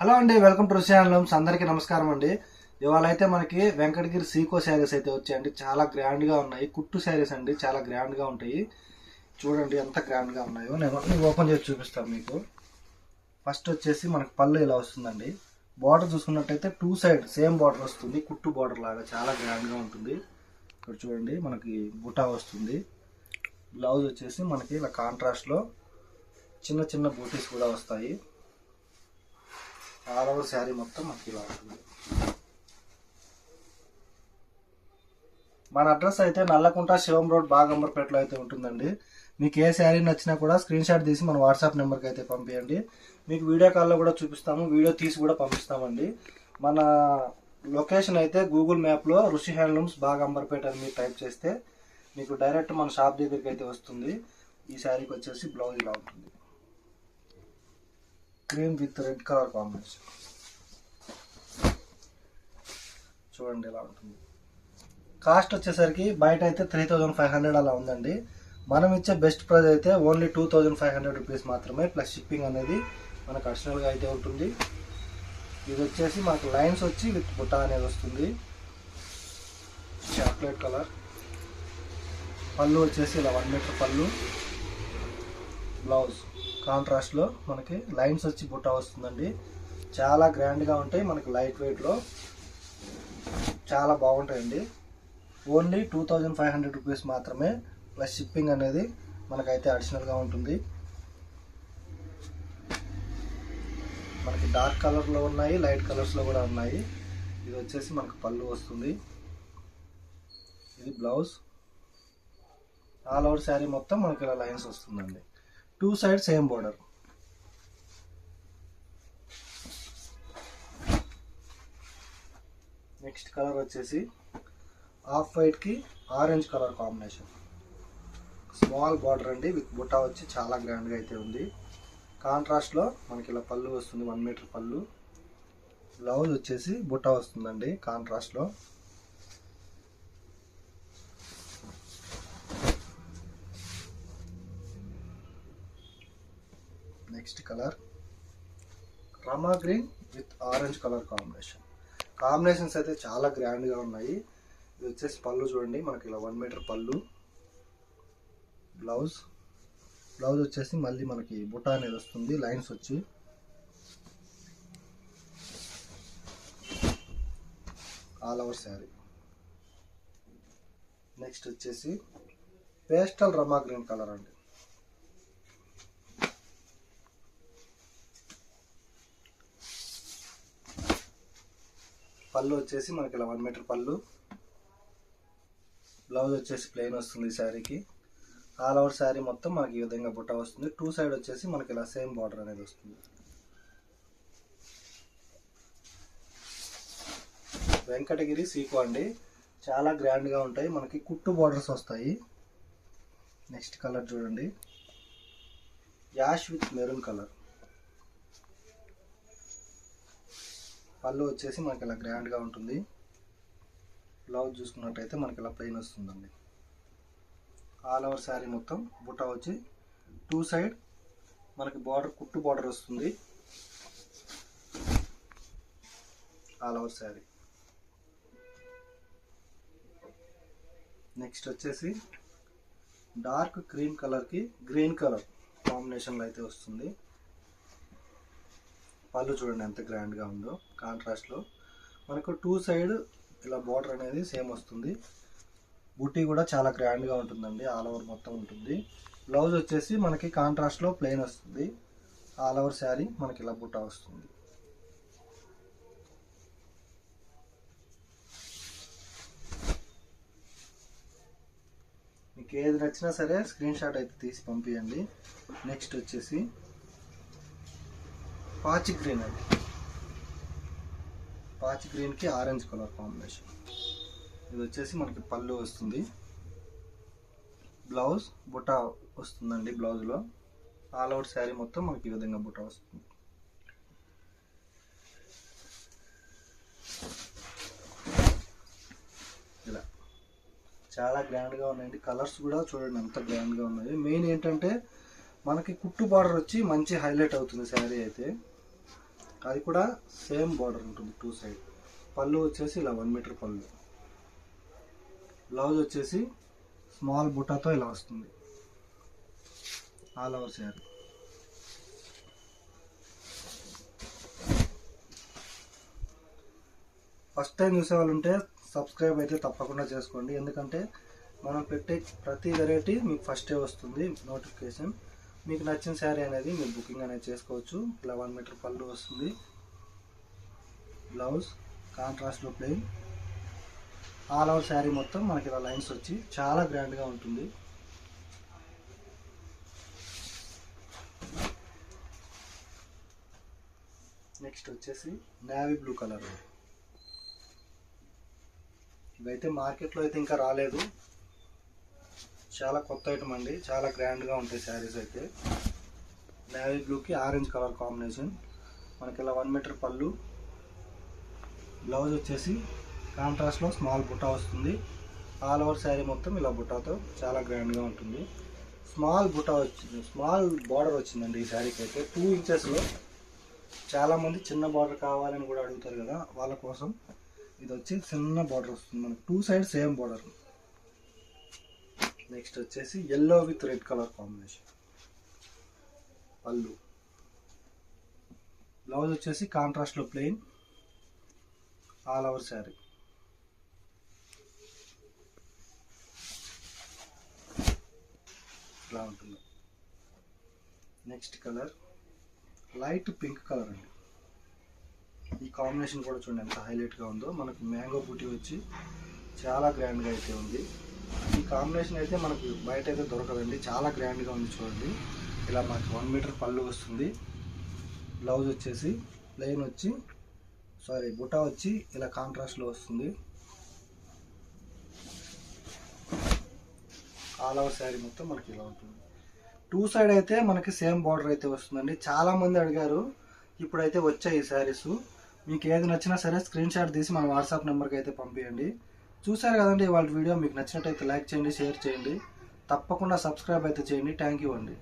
Hello అండి welcome to రుషియాన్లమ్స్ అందరికీ నమస్కారం అండి. ఇవాళ అయితే మనకి వెంకటగిరి సీకో శారీస్ అయితే వచ్చాయండి. చాలా గ్రాండ్గా ఉన్నాయి. కుట్టు శారీస్ అండి. చాలా గ్రాండ్గా ఉంటాయి. చూడండి ఎంత గ్రాండ్గా ఉన్నాయో. నేను నేను ఓపెన్ చేసి చూపిస్తాను మీకు. ఫస్ట్ వచ్చేసి మనకి పళ్ళు ఇలా వస్తుందండి. బార్డర్ చూసుకున్నట్టయితే టూ సైడ్ సేమ్ బార్డర్ వస్తుంది. కుట్టు బార్డర్ లాగా చాలా గ్రాండ్గా ఉంటుంది. ఇక్కడ చూడండి మనకి బుటా వస్తుంది. బ్లౌజ్ వచ్చేసి మనకి ఇలా కాంట్రాస్ట్లో చిన్న చిన్న బూటీస్ కూడా వస్తాయి. ఆరవ శారీ మొత్తం మనకి ఇలా ఉంటుంది. మన అడ్రస్ అయితే నల్లకుంట శివం రోడ్ బాగంబర్పేటలో అయితే ఉంటుందండి. మీకు ఏ శారీ నచ్చినా కూడా స్క్రీన్ షాట్ తీసి మన వాట్సాప్ నెంబర్కి అయితే పంపించండి మీకు వీడియో కాల్లో కూడా చూపిస్తాము. వీడియో తీసి కూడా పంపిస్తామండి. మన లొకేషన్ అయితే గూగుల్ మ్యాప్లో ఋషి హ్యాండ్లూమ్స్ బాగంబర్పేట అని మీరు టైప్ చేస్తే మీకు డైరెక్ట్ మన షాప్ దగ్గరికి అయితే వస్తుంది. ఈ శారీకి వచ్చేసి బ్లౌజ్ ఇలా ఉంటుంది. Cream with red colour combination. చూడండి ఇలా ఉంటుంది. కాస్ట్ వచ్చేసరికి బయట అయితే త్రీ థౌజండ్ ఫైవ్ హండ్రెడ్ అలా ఉందండి. మనం ఇచ్చే బెస్ట్ ప్రైస్ అయితే only two thousand five hundred rupees మాత్రమే ప్లస్ షిప్పింగ్ అనేది మనకు అడిషనల్గా అయితే ఉంటుంది. ఇది వచ్చేసి మనకు లైన్స్ వచ్చి విత్ బుట్ట అనేది వస్తుంది. చాక్లెట్ కలర్ పళ్ళు వచ్చేసి ఇలా వన్ మీటర్ పళ్ళు. బ్లౌజ్ కాంట్రాస్ట్లో మనకి లైన్స్ వచ్చి బుట్ట వస్తుందండి. చాలా గ్రాండ్గా ఉంటాయి మనకి లైట్ వెయిట్లో. చాలా బాగుంటాయండి. Only two thousand five hundred rupees మాత్రమే. ప్లస్ షిప్పింగ్ అనేది మనకైతే అడిషనల్గా ఉంటుంది. మనకి డార్క్ కలర్లో ఉన్నాయి లైట్ కలర్స్లో కూడా ఉన్నాయి. ఇది వచ్చేసి మనకు పళ్ళు వస్తుంది. ఇది బ్లౌజ్. ఆల్ ఓవర్ శారీ మొత్తం మనకి ఇలా లైన్స్ వస్తుందండి. Two side same border next colour వచ్చేసి off వైట్కి orange colour combination small border అండి విత్ బుటా వచ్చి చాలా గ్రాండ్గా అయితే ఉంది. కాంట్రాస్ట్లో మనకి ఇలా పళ్ళు వస్తుంది వన్ మీటర్ పళ్ళు. బ్లౌజ్ వచ్చేసి బుట్ట వస్తుందండి కాంట్రాస్ట్లో next colour Rama green with orange colour combination combinations అయితే చాలా గ్రాండ్గా ఉన్నాయి. ఇది వచ్చేసి పళ్ళు చూడండి. మనకి ఇలా వన్ మీటర్ పళ్ళు. బ్లౌజ్ బ్లౌజ్ వచ్చేసి మళ్ళీ మనకి బుటా అనేది వస్తుంది. లైన్స్ వచ్చి. ఆల్ ఓవర్ శారీ నెక్స్ట్ వచ్చేసి పేస్టల్ రమా గ్రీన్ కలర్ అండి. పళ్ళు వచ్చేసి మనకి ఇలా వన్ మీటర్ పళ్ళు. బ్లౌజ్ వచ్చేసి ప్లెయిన్ వస్తుంది శారీకి. ఆల్ ఓవర్ శారీ మొత్తం మనకి ఈ విధంగా బుట్ట వస్తుంది. టూ సైడ్ వచ్చేసి మనకి ఇలా సేమ్ బార్డర్ అనేది వస్తుంది. వెంకటగిరి సీకో అండి చాలా గ్రాండ్గా ఉంటాయి. మనకి కుట్టు బార్డర్స్ వస్తాయి. నెక్స్ట్ కలర్ చూడండి. యాష్ విత్ మెరూన్ కలర్ పళ్ళు వచ్చేసి మనకి ఇలా గ్రాండ్గా ఉంటుంది. బ్లౌజ్ చూసుకున్నట్టయితే మనకి ఇలా ప్లెయిన్ వస్తుందండి. ఆల్ ఓవర్ శారీ మొత్తం బుట్ట వచ్చి టూ సైడ్ మనకి బార్డర్ కుట్టు బార్డర్ వస్తుంది. ఆల్ ఓవర్ శారీ నెక్స్ట్ వచ్చేసి డార్క్ క్రీమ్ కలర్కి గ్రీన్ కలర్ కాంబినేషన్లో అయితే వస్తుంది. పళ్ళు చూడండి ఎంత గ్రాండ్గా ఉందో కాంట్రాస్ట్లో మనకు టూ సైడ్ ఇలా బార్డర్ అనేది సేమ్ వస్తుంది. బుట్టీ కూడా చాలా గ్రాండ్గా ఉంటుందండి ఆల్ ఓవర్ మొత్తం ఉంటుంది. బ్లౌజ్ వచ్చేసి మనకి కాంట్రాస్ట్లో ప్లెయిన్ వస్తుంది. ఆల్ ఓవర్ శారీ మనకి ఇలా బుట్ట వస్తుంది. మీకు ఏది నచ్చినా సరే స్క్రీన్ షాట్ అయితే తీసి పంపించండి నెక్స్ట్ వచ్చేసి పాచి గ్రీన్ అండి. పాచి గ్రీన్కి ఆరెంజ్ కలర్ కాంబినేషన్. ఇది వచ్చేసి మనకి పళ్ళు వస్తుంది. బ్లౌజ్ బుట్ట వస్తుందండి బ్లౌజ్లో. ఆల్ అవుట్ శారీ మొత్తం మనకి ఈ విధంగా బుట్ట వస్తుంది. ఇలా. చాలా గ్రాండ్గా ఉన్నాయండి. కలర్స్ కూడా చూడండి ఎంత గ్రాండ్గా ఉన్నాయి. మెయిన్ ఏంటంటే మనకి కుట్టు బార్డర్ వచ్చి మంచి హైలైట్ అవుతుంది శారీ అయితే. అది కూడా సేమ్ బార్డర్ ఉంటుంది టూ సైడ్. పళ్ళు వచ్చేసి ఇలా వన్ మీటర్ పళ్ళు. బ్లౌజ్ వచ్చేసి స్మాల్ బుట్టాతో ఇలా వస్తుంది. All over sari. First time చూసేవాళ్ళు ఉంటే సబ్స్క్రైబ్ అయితే తప్పకుండా చేసుకోండి. ఎందుకంటే మనం పెట్టే ప్రతి వెరైటీ మీకు ఫస్టే వస్తుంది నోటిఫికేషన్. మీకు నచ్చిన శారీ అనేది మీరు బుకింగ్ అనేది చేసుకోవచ్చు. లెవెన్ వన్ మీటర్ పళ్ళు వస్తుంది. బ్లౌజ్ కాంట్రాస్ట్లో ప్లెయిన్. ఆల్ ఓవర్ శారీ మొత్తం మనకి ఇలా లైన్స్ వచ్చి చాలా గ్రాండ్గా ఉంటుంది. నెక్స్ట్ వచ్చేసి నేవీ బ్లూ కలర్. ఇవైతే మార్కెట్లో అయితే ఇంకా రాలేదు. చాలా కొత్త ఐటమ్ అండి. చాలా గ్రాండ్గా ఉంటాయి శారీస్ అయితే. నేవీ బ్లూకి ఆరెంజ్ కలర్ కాంబినేషన్ మనకి ఇలా వన్ మీటర్ పళ్ళు. బ్లౌజ్ వచ్చేసి కాంట్రాస్ట్లో స్మాల్ బుట్ట వస్తుంది. ఆల్ ఓవర్ శారీ మొత్తం ఇలా బుట్టాతో చాలా గ్రాండ్గా ఉంటుంది. స్మాల్ బుట్ట వచ్చింది. స్మాల్ బార్డర్ వచ్చిందండి ఈ శారీకి అయితే. టూ ఇంచెస్లో చాలామంది చిన్న బార్డర్ కావాలని కూడా అడుగుతారు కదా. వాళ్ళ కోసం ఇది వచ్చి చిన్న బార్డర్ వస్తుంది. మనకి two side same border next వచ్చేసి yellow with red colour combination పళ్ళు. బ్లౌజ్ వచ్చేసి కాంట్రాస్ట్లో ప్లెయిన్ ఆల్ ఓవర్ శారీ ఇలా ఉంటుంది. Next colour light pink colour అండి. ఈ కాంబినేషన్ కూడా చూడండి ఎంత హైలైట్గా ఉందో. మనకు మ్యాంగో బూటీ వచ్చి చాలా గ్రాండ్గా అయితే ఉంది. ఈ కాంబినేషన్ అయితే మనకు బయట అయితే దొరకదండి. చాలా గ్రాండ్గా ఉంది చూడండి. ఇలా మనకి వన్ మీటర్ పళ్ళు వస్తుంది. బ్లౌజ్ వచ్చేసి ప్లెయిన్ వచ్చి సారీ బుటా వచ్చి ఇలా కాంట్రాస్ట్లో వస్తుంది. ఆల్ ఓవర్ శారీ మొత్తం మనకి ఇలా ఉంటుంది. టూ సైడ్ అయితే మనకి సేమ్ బార్డర్ అయితే వస్తుందండి. చాలా మంది అడిగారు ఇప్పుడైతే వచ్చాయి ఈ శారీస్. మీకు ఏది నచ్చినా సరే స్క్రీన్ షాట్ తీసి మన వాట్సాప్ నెంబర్కి అయితే పంపించండి చూసారు కదండి వాళ్ళ వీడియో మీకు నచ్చినట్టయితే లైక్ చేయండి షేర్ చేయండి. తప్పకుండా సబ్స్క్రైబ్ అయితే చేయండి. థ్యాంక్ యూ అండి.